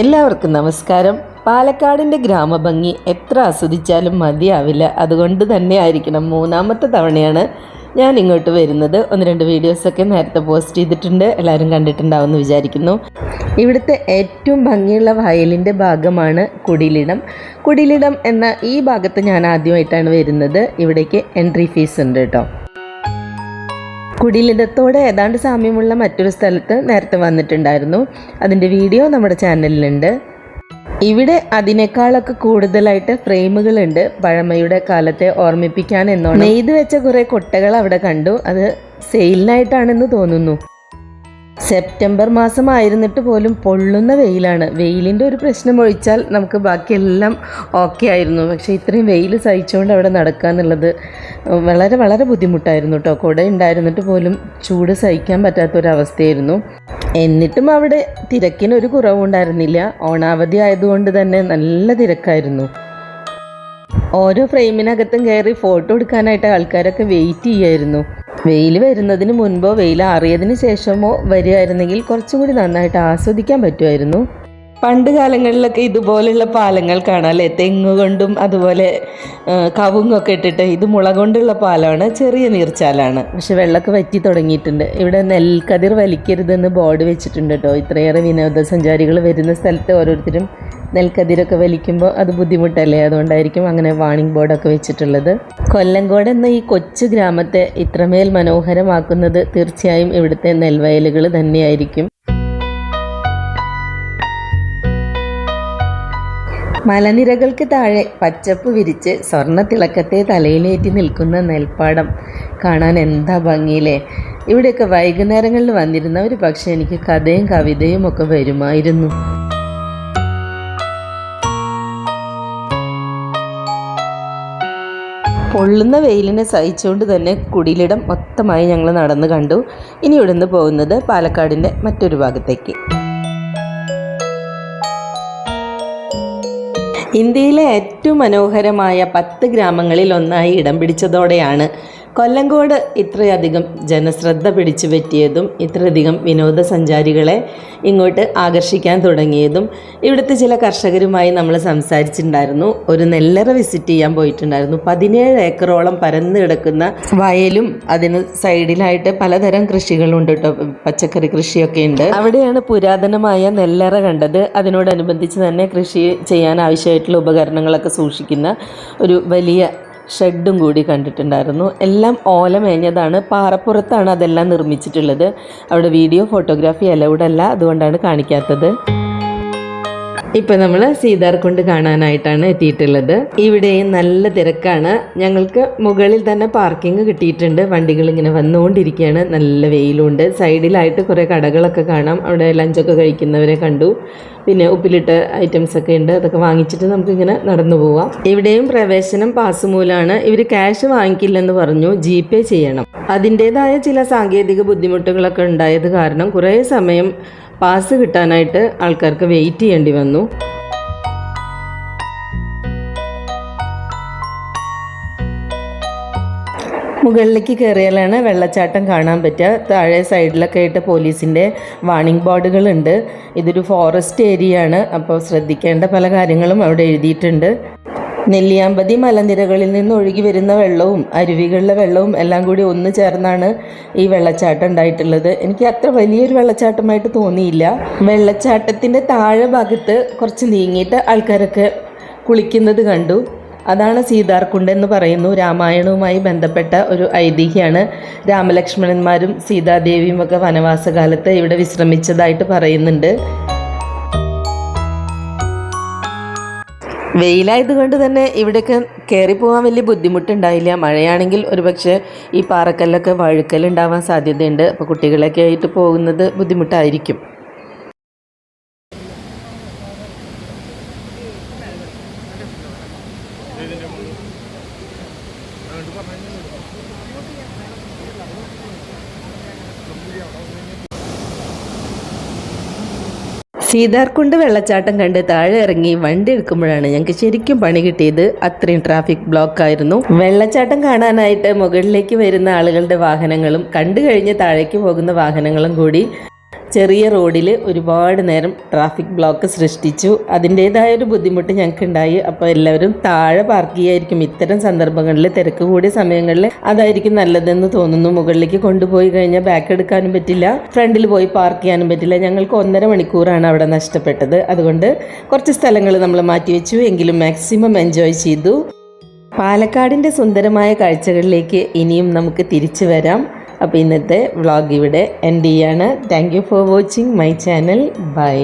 എല്ലാവർക്കും നമസ്കാരം. പാലക്കാടിന്റെ ഗ്രാമഭംഗി എത്ര ആസ്വദിച്ചാലും മതിയാവില്ല. അതുകൊണ്ട് തന്നെ ആയിരിക്കണം മൂന്നാമത്തെ തവണയാണ് ഞാൻ ഇങ്ങോട്ട് വരുന്നത്. ഒന്ന് രണ്ട് വീഡിയോസൊക്കെ നേരത്തെ പോസ്റ്റ് ചെയ്തിട്ടുണ്ട്. എല്ലാവരും കണ്ടിട്ടുണ്ടാവുമെന്ന് വിചാരിക്കുന്നു. ഇവിടുത്തെ ഏറ്റവും ഭംഗിയുള്ള വയലിന്റെ ഭാഗമാണ് കുടിലിടം. കുടിലിടം എന്ന ഈ ഭാഗത്ത് ഞാൻ ആദ്യമായിട്ടാണ് വരുന്നത്. ഇവിടേക്ക് എൻട്രി ഫീസ് ഉണ്ട് കേട്ടോ. കുടിലിടത്തോട് ഏതാണ്ട് സാമ്യമുള്ള മറ്റൊരു സ്ഥലത്ത് നേരത്തെ വന്നിട്ടുണ്ടായിരുന്നു. അതിന്റെ വീഡിയോ നമ്മുടെ ചാനലിലുണ്ട്. ഇവിടെ അതിനേക്കാളൊക്കെ കൂടുതലായിട്ട് ഫ്രെയിമുകളുണ്ട്. പഴമയുടെ കാലത്തെ ഓർമ്മിപ്പിക്കാൻ എന്നോണം. നെയ്ത് വെച്ച കുറേ കൊട്ടകൾ അവിടെ കണ്ടു. അത് സെയിലിനായിട്ടാണെന്ന് തോന്നുന്നു. സെപ്റ്റംബർ മാസമായിരുന്നിട്ട് പോലും പൊള്ളുന്ന വെയിലാണ്. വെയിലിന്റെ ഒരു പ്രശ്നം ഒഴിച്ചാൽ നമുക്ക് ബാക്കിയെല്ലാം ഓക്കെ ആയിരുന്നു. പക്ഷേ ഇത്രയും വെയിൽ സഹിച്ചുകൊണ്ട് അവിടെ നടക്കുക എന്നുള്ളത് വളരെ വളരെ ബുദ്ധിമുട്ടായിരുന്നു കേട്ടോ കുട ഉണ്ടായിരുന്നിട്ട് പോലും ചൂട് സഹിക്കാൻ പറ്റാത്തൊരവസ്ഥയായിരുന്നു. എന്നിട്ടും അവിടെ തിരക്കിനൊരു കുറവുണ്ടായിരുന്നില്ല ഓണാവധി ആയതുകൊണ്ട് തന്നെ നല്ല തിരക്കായിരുന്നു. ഓരോ ഫ്രെയിമിനകത്തും കയറി ഫോട്ടോ എടുക്കാനായിട്ട് ആൾക്കാരൊക്കെ വെയിറ്റ് ചെയ്യായിരുന്നു. വെയിൽ വരുന്നതിന് മുൻപോ വെയിൽ ആറിയതിന് ശേഷമോ വരികയായിരുന്നെങ്കിൽ കുറച്ചും കൂടി നന്നായിട്ട് ആസ്വദിക്കാൻ പറ്റുമായിരുന്നു. പണ്ട് കാലങ്ങളിലൊക്കെ ഇതുപോലുള്ള പാലങ്ങൾ കാണാം അല്ലേ? തെങ്ങ് കൊണ്ടും അതുപോലെ കവുങ്ങൊക്കെ ഇട്ടിട്ട് ഇത് മുള കൊണ്ടുള്ള പാലമാണ് ചെറിയ നീർച്ചാലാണ്. പക്ഷെ വെള്ളമൊക്കെ വറ്റി തുടങ്ങിയിട്ടുണ്ട്. ഇവിടെ നെൽക്കതിർ വലിക്കരുതെന്ന് ബോർഡ് വെച്ചിട്ടുണ്ട് കേട്ടോ. ഇത്രയേറെ വിനോദസഞ്ചാരികൾ വരുന്ന സ്ഥലത്ത് ഓരോരുത്തരും നെൽക്കതിരൊക്കെ വലിക്കുമ്പോൾ അത് ബുദ്ധിമുട്ടല്ലേ? അതുകൊണ്ടായിരിക്കും അങ്ങനെ വാണിംഗ് ബോർഡൊക്കെ വെച്ചിട്ടുള്ളത്. കൊല്ലങ്കോട് എന്ന ഈ കൊച്ചു ഗ്രാമത്തെ ഇത്രമേൽ മനോഹരമാക്കുന്നത് തീർച്ചയായും ഇവിടുത്തെ നെൽവയലുകൾ തന്നെയായിരിക്കും. മലനിരകൾക്ക് താഴെ പച്ചപ്പ് വിരിച്ച് സ്വർണ തിളക്കത്തെ തലയിലേറ്റി നിൽക്കുന്ന നെൽപ്പാടം കാണാൻ എന്താ ഭംഗിയില്ലേ? ഇവിടെയൊക്കെ വൈകുന്നേരങ്ങളിൽ വന്നിരുന്ന ഒരു പക്ഷേ എനിക്ക് കഥയും കവിതയും ഒക്കെ വരുമായിരുന്നു. പൊള്ളുന്ന വെയിലിനെ സഹിച്ചുകൊണ്ട് തന്നെ കുടിലിടം മൊത്തമായി ഞങ്ങൾ നടന്ന് കണ്ടു. ഇനി ഇവിടുന്ന് പോകുന്നത് പാലക്കാടിന്റെ മറ്റൊരു ഭാഗത്തേക്ക്. ഇന്ത്യയിലെ ഏറ്റവും മനോഹരമായ പത്ത് ഗ്രാമങ്ങളിൽ ഒന്നായി ഇടം പിടിച്ചതോടെയാണ് കൊല്ലങ്കോട് ഇത്രയധികം ജനശ്രദ്ധ പിടിച്ചു പറ്റിയതും ഇത്രയധികം വിനോദസഞ്ചാരികളെ ഇങ്ങോട്ട് ആകർഷിക്കാൻ തുടങ്ങിയതും ഇവിടുത്തെ ചില കർഷകരുമായി നമ്മൾ സംസാരിച്ചിട്ടുണ്ടായിരുന്നു. ഒരു നെല്ലറ വിസിറ്റ് ചെയ്യാൻ പോയിട്ടുണ്ടായിരുന്നു. പതിനേഴ് ഏക്കറോളം പരന്നു കിടക്കുന്ന വയലും അതിന് സൈഡിലായിട്ട് പലതരം കൃഷികളുണ്ട് കേട്ടോ. പച്ചക്കറി കൃഷിയൊക്കെ ഉണ്ട്. അവിടെയാണ് പുരാതനമായ നെല്ലറ കണ്ടത്. അതിനോടനുബന്ധിച്ച് തന്നെ കൃഷി ചെയ്യാൻ ആവശ്യമായിട്ടുള്ള ഉപകരണങ്ങളൊക്കെ സൂക്ഷിക്കുന്ന ഒരു വലിയ ഷെഡും കൂടി കണ്ടിട്ടുണ്ടായിരുന്നു. എല്ലാം ഓല മേഞ്ഞതാണ്. പാറപ്പുറത്താണ് അതെല്ലാം നിർമ്മിച്ചിട്ടുള്ളത്. അവിടെ വീഡിയോ ഫോട്ടോഗ്രാഫി അലൗഡ് അല്ല. അതുകൊണ്ടാണ് കാണിക്കാത്തത്. ഇപ്പൊ നമ്മൾ സീതാർകുണ്ട് കാണാനായിട്ടാണ് എത്തിയിട്ടുള്ളത്. ഇവിടെയും നല്ല തിരക്കാണ്. ഞങ്ങൾക്ക് മുകളിൽ തന്നെ പാർക്കിംഗ് കിട്ടിയിട്ടുണ്ട്. വണ്ടികൾ ഇങ്ങനെ വന്നുകൊണ്ടിരിക്കുകയാണ്. നല്ല വെയിലുണ്ട്. സൈഡിലായിട്ട് കുറേ കടകളൊക്കെ കാണാം. അവിടെ ലഞ്ചൊക്കെ കഴിക്കുന്നവരെ കണ്ടു. പിന്നെ ഉപ്പിലിട്ട ഐറ്റംസ് ഒക്കെ ഉണ്ട്. അതൊക്കെ വാങ്ങിച്ചിട്ട് നമുക്ക് ഇങ്ങനെ നടന്നു പോവാം. ഇവിടെയും പ്രവേശനം പാസ് മൂലമാണ് ഇവർ ക്യാഷ് വാങ്ങിക്കില്ലെന്ന് പറഞ്ഞു. ജി പേ ചെയ്യണം. അതിന്റെതായ ചില സാങ്കേതിക ബുദ്ധിമുട്ടുകളൊക്കെ ഉണ്ടായത് കാരണം കുറേ സമയം പാസ് കിട്ടാനായിട്ട് ആൾക്കാർക്ക് വെയിറ്റ് ചെയ്യേണ്ടി വന്നു. മുകളിലേക്ക് കയറിയാലാണ് വെള്ളച്ചാട്ടം കാണാൻ പറ്റുക. താഴെ സൈഡിലൊക്കെ ആയിട്ട് പോലീസിന്റെ വാണിംഗ് ബോർഡുകളുണ്ട് ഇതൊരു ഫോറസ്റ്റ് ഏരിയ ആണ്. അപ്പോൾ ശ്രദ്ധിക്കേണ്ട പല കാര്യങ്ങളും അവിടെ എഴുതിയിട്ടുണ്ട്. നെല്ലിയാമ്പതി മലനിരകളിൽ നിന്ന് ഒഴുകി വരുന്ന വെള്ളവും അരുവികളിലെ വെള്ളവും എല്ലാം കൂടി ഒന്ന് ചേർന്നാണ് ഈ വെള്ളച്ചാട്ടം ഉണ്ടായിട്ടുള്ളത്. എനിക്ക് അത്ര വലിയൊരു വെള്ളച്ചാട്ടമായിട്ട് തോന്നിയില്ല. വെള്ളച്ചാട്ടത്തിന്റെ താഴെ ഭാഗത്ത് കുറച്ച് നീങ്ങിയിട്ട് ആൾക്കാരൊക്കെ കുളിക്കുന്നത് കണ്ടു. അതാണ് സീതാർകുണ്ട് എന്ന് പറയുന്നു. രാമായണവുമായി ബന്ധപ്പെട്ട ഒരു ഐതിഹ്യമാണ്. രാമലക്ഷ്മണന്മാരും സീതാദേവിയും ഒക്കെ വനവാസകാലത്ത് ഇവിടെ വിശ്രമിച്ചതായിട്ട് പറയുന്നുണ്ട്. വെയിലായതുകൊണ്ട് തന്നെ ഇവിടെയൊക്കെ കയറി പോകാൻ വലിയ ബുദ്ധിമുട്ടുണ്ടായില്ല. മഴയാണെങ്കിൽ ഒരുപക്ഷെ ഈ പാറക്കല്ലൊക്കെ വഴുക്കലുണ്ടാവാൻ സാധ്യതയുണ്ട്. അപ്പോൾ കുട്ടികളൊക്കെ ആയിട്ട് പോകുന്നത് ബുദ്ധിമുട്ടായിരിക്കും. സീതാർകുണ്ട് വെള്ളച്ചാട്ടം കണ്ട് താഴെ ഇറങ്ങി വണ്ടി എടുക്കുമ്പോഴാണ് ഞങ്ങൾക്ക് ശരിക്കും പണി കിട്ടിയത്. അത്രയും ട്രാഫിക് ബ്ലോക്ക് ആയിരുന്നു. വെള്ളച്ചാട്ടം കാണാനായിട്ട് മുകളിലേക്ക് വരുന്ന ആളുകളുടെ വാഹനങ്ങളും കണ്ടു കഴിഞ്ഞ് താഴേക്ക് പോകുന്ന വാഹനങ്ങളും കൂടി ചെറിയ റോഡിൽ ഒരുപാട് നേരം ട്രാഫിക് ബ്ലോക്ക് സൃഷ്ടിച്ചു. അതിന്റേതായ ഒരു ബുദ്ധിമുട്ട് ഞങ്ങൾക്ക് ഉണ്ടായി അപ്പോൾ എല്ലാവരും താഴെ പാർക്ക് ചെയ്യായിരിക്കും. ഇത്തരം സന്ദർഭങ്ങളിൽ തിരക്ക് കൂടിയ സമയങ്ങളിൽ അതായിരിക്കും നല്ലതെന്ന് തോന്നുന്നു. മുകളിലേക്ക് കൊണ്ടുപോയി കഴിഞ്ഞാൽ ബാക്ക് എടുക്കാനും പറ്റില്ല. ഫ്രണ്ടിൽ പോയി പാർക്ക് ചെയ്യാനും പറ്റില്ല. ഞങ്ങൾക്ക് ഒന്നര മണിക്കൂറാണ് അവിടെ നഷ്ടപ്പെട്ടത്. അതുകൊണ്ട് കുറച്ച് സ്ഥലങ്ങൾ നമ്മൾ മാറ്റിവെച്ചു. എങ്കിലും മാക്സിമം എൻജോയ് ചെയ്തു. പാലക്കാടിന്റെ സുന്ദരമായ കാഴ്ചകളിലേക്ക് ഇനിയും നമുക്ക് തിരിച്ചു വരാം. അപ്പോൾ ഇന്നത്തെ വ്ളോഗ് ഇവിടെ എൻഡ് ചെയ്യാണ്. Thank you for watching my channel bye